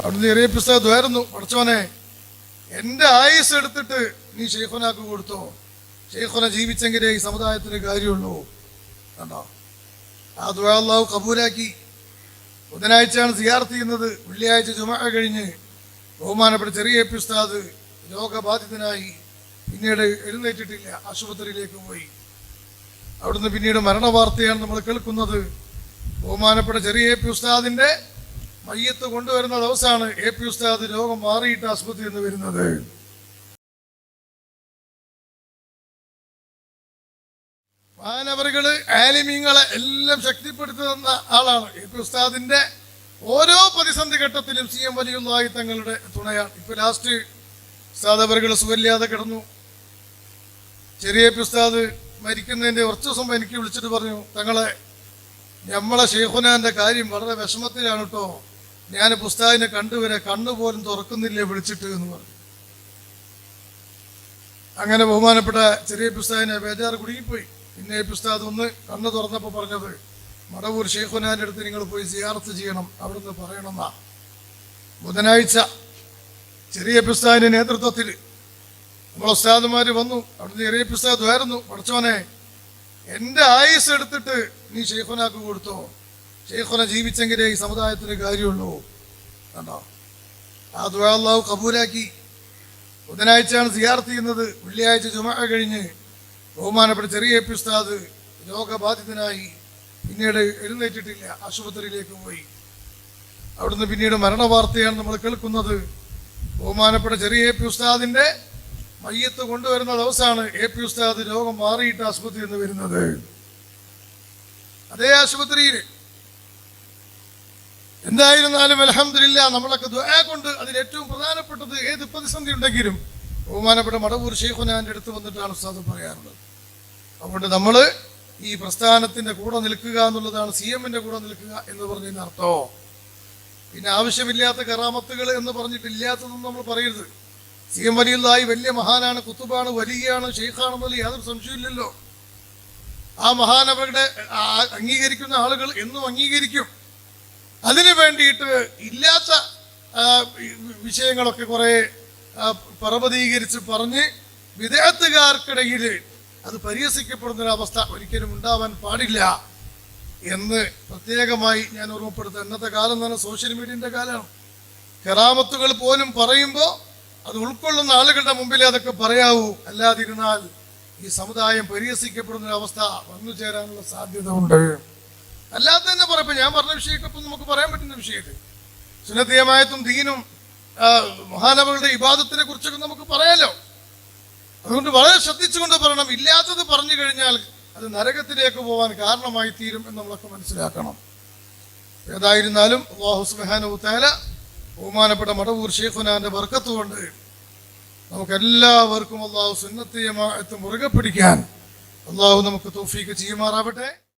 അവിടുന്ന് ചെറിയ പുസ്തകമായിരുന്നു പഠിച്ചോനെ എന്റെ ആയുസ് എടുത്തിട്ട് നീ ഷെയ്ഖുനാക്ക് കൊടുത്തോ? ഷെയ്ഖുന ജീവിച്ചെങ്കിലേ ഈ സമുദായത്തിന് കാര്യമുള്ളൂ. കണ്ടോ? ആ ദുആ അള്ളാഹു കബൂലാക്കി. ബുധനാഴ്ചയാണ് സിയാർത്ത് ചെയ്യുന്നത്. വെള്ളിയാഴ്ച ജുമ കഴിഞ്ഞ് ബഹുമാനപ്പെട്ട ചെറിയ പിസ്താദ് രോഗബാധിതനായി പിന്നീട് എഴുന്നേറ്റിട്ടില്ല ആശുപത്രിയിലേക്ക് പോയി. അവിടുന്ന് പിന്നീട് മരണവാർത്തയാണ് നമ്മൾ കേൾക്കുന്നത്. ബഹുമാനപ്പെട്ട ചെറിയ എ പി ഉസ്താദിന്റെ മയ്യത്ത് കൊണ്ടുവരുന്ന ദിവസമാണ് എ പി ഉസ്താദ് രോഗം മാറിയിട്ട് ആശുപത്രിയിൽ നിന്ന് വരുന്നത്. മാനവറുകൾ ആലിമീങ്ങളെ എല്ലാം ശക്തിപ്പെടുത്തുന്ന ആളാണ് എ പി ഉസ്താദിന്റെ ഓരോ പ്രതിസന്ധി ഘട്ടത്തിലും സി എം വലിയുള്ളതായി തങ്ങളുടെ തുണയാണ്. ഇപ്പൊ ലാസ്റ്റ് ഉസ്താദ് അവറുകൾ സുഖമില്ലാതെ കിടന്നു. ചെറിയ പി ഉസ്താദ് മരിക്കുന്നതിന്റെ കുറച്ച് ദിവസം എനിക്ക് വിളിച്ചിട്ട് പറഞ്ഞു തങ്ങളെ നമ്മളെ ഷെയ്ഖുനാന്റെ കാര്യം വളരെ വിഷമത്തിലാണ് കേട്ടോ ഞാൻ പുസ്തകത്തിനെ കണ്ടുവരെ കണ്ണുപോലും തുറക്കുന്നില്ല വിളിച്ചിട്ട് എന്ന് പറഞ്ഞു. അങ്ങനെ ബഹുമാനപ്പെട്ട ചെറിയ പുസ്തകത്തിനെ ബേജാറ് കുടുങ്ങിപ്പോയി. പിന്നെ ഈ പുസ്തകം ഒന്ന് കണ്ണു തുറന്നപ്പോൾ പറഞ്ഞത് മടവൂർ ഷെയ്ഖുനാന്റെ അടുത്ത് നിങ്ങൾ പോയി സിയാർത്ത് ചെയ്യണം അവിടുന്ന് പറയണമെന്നാ. ബുധനാഴ്ച ചെറിയ പുസ്തകത്തിന്റെ നേതൃത്വത്തിൽ നമ്മൾ ഉസ്താദുമാര് വന്നു. അവിടുന്ന് ചെറിയ പുസ്തകം വരുന്നു പഠിച്ചോനെ എന്റെ ആയുസ് എടുത്തിട്ട് നീ ഷെയ്ഖുനാക്ക് കൊടുത്തോ? ഷെയ്ഖുന ജീവിച്ചെങ്കിലേ ഈ സമുദായത്തിന് കാര്യമുള്ളൂ. കണ്ടോ? ആ ദുആ അള്ളാഹു കബൂലാക്കി. ബുധനാഴ്ചയാണ് സിയാർത്ത് ചെയ്യുന്നത്. വെള്ളിയാഴ്ച ചുമ കഴിഞ്ഞ് ബഹുമാനപ്പെട്ട ചെറിയ പിസ്താദ് രോഗബാധിതനായി പിന്നീട് എഴുന്നേറ്റിട്ടില്ല. ആശുപത്രിയിലേക്ക് പോയി. അവിടുന്ന് പിന്നീട് മരണവാർത്തയാണ് നമ്മൾ കേൾക്കുന്നത്. ബഹുമാനപ്പെട്ട ചെറിയ എ പി ഉസ്താദിന്റെ മയ്യത്ത് കൊണ്ടുവരുന്ന ദിവസമാണ് എ പി ഉസ്താദ് രോഗം മാറിയിട്ട് ആശുപത്രിയിൽ നിന്ന് വരുന്നത്. അതേ ആശുപത്രിയിൽ എന്തായിരുന്നാലും അലഹമില്ല നമ്മളൊക്കെ ദുആ കൊണ്ട് അതിൽ ഏറ്റവും പ്രധാനപ്പെട്ടത് ഏത് പ്രതിസന്ധി ഉണ്ടെങ്കിലും ബഹുമാനപ്പെട്ട മടവൂർ ഷെയ്ഖുനാന്റെ അടുത്ത് വന്നിട്ടാണ് ഉസ്താദ് പറയാറുള്ളത്. അതുകൊണ്ട് നമ്മൾ ഈ പ്രസ്ഥാനത്തിന്റെ കൂടെ നിൽക്കുക എന്നുള്ളതാണ് സി എമ്മിന്റെ കൂടെ നിൽക്കുക എന്ന് പറഞ്ഞതിന് അർത്ഥമോ പിന്നെ ആവശ്യമില്ലാത്ത കറാമത്തുകൾ എന്ന് പറഞ്ഞിട്ട് ഇല്ലാത്തതൊന്നും നമ്മൾ പറയരുത്. സി എം വലിയതായി വലിയ മഹാനാണ് കുത്തുബാണ് വലിയാണ് ഷെയ്ഖാണെന്നുള്ള യാതൊരു സംശയമില്ലല്ലോ ആ മഹാനവരുടെ അംഗീകരിക്കുന്ന ആളുകൾ എന്നും അംഗീകരിക്കും. അതിനു വേണ്ടിയിട്ട് ഇല്ലാത്ത വിഷയങ്ങളൊക്കെ കുറെ പ്രവതീകരിച്ച് പറഞ്ഞ് വിദേഹത്തുകാർക്കിടയിൽ അത് പരിഹസിക്കപ്പെടുന്ന ഒരു അവസ്ഥ ഒരിക്കലും ഉണ്ടാവാൻ പാടില്ല എന്ന് പ്രത്യേകമായി ഞാൻ ഓർമ്മപ്പെടുത്തുക ഇന്നത്തെ കാലം എന്ന് പറഞ്ഞാൽ സോഷ്യൽ മീഡിയന്റെ കാലമാണ്. കെറാമത്തുകൾ പോലും പറയുമ്പോൾ അത് ഉൾക്കൊള്ളുന്ന ആളുകളുടെ മുമ്പിൽ അതൊക്കെ പറയാവൂ. അല്ലാതിരുന്നാൽ ഈ സമുദായം പരിഹസിക്കപ്പെടുന്ന അവസ്ഥ വന്നു ചേരാനുള്ള സാധ്യത ഉണ്ട്. അല്ലാതെ തന്നെ പറയപ്പോ ഞാൻ പറഞ്ഞ വിഷയമൊക്കെ നമുക്ക് പറയാൻ പറ്റുന്ന വിഷയത്തിൽ സുനത്തിയമായത്തും ദീനും മഹാനവകളുടെ ഇബാദത്തിനെ കുറിച്ചൊക്കെ നമുക്ക് പറയാലോ? അതുകൊണ്ട് വളരെ ശ്രദ്ധിച്ചുകൊണ്ട് പറയണം. ഇല്ലാത്തത് പറഞ്ഞു കഴിഞ്ഞാൽ അത് നരകത്തിലേക്ക് പോകാൻ കാരണമായി തീരും എന്ന് മനസ്സിലാക്കണം. ഏതായിരുന്നാലും അള്ളാഹു സുബ്ഹാനഹു തആല ബഹുമാനപ്പെട്ട മടവൂർ ഷെയ്ഖുനാന്റെ വർക്കത്ത് കൊണ്ട് നമുക്കെല്ലാവർക്കും അള്ളാഹു സുന്നത്തിയമായത്ത് മുറുകെ പിടിക്കാൻ അള്ളാഹു നമുക്ക് തോഫീക്ക് ചെയ്യുമാറാവട്ടെ.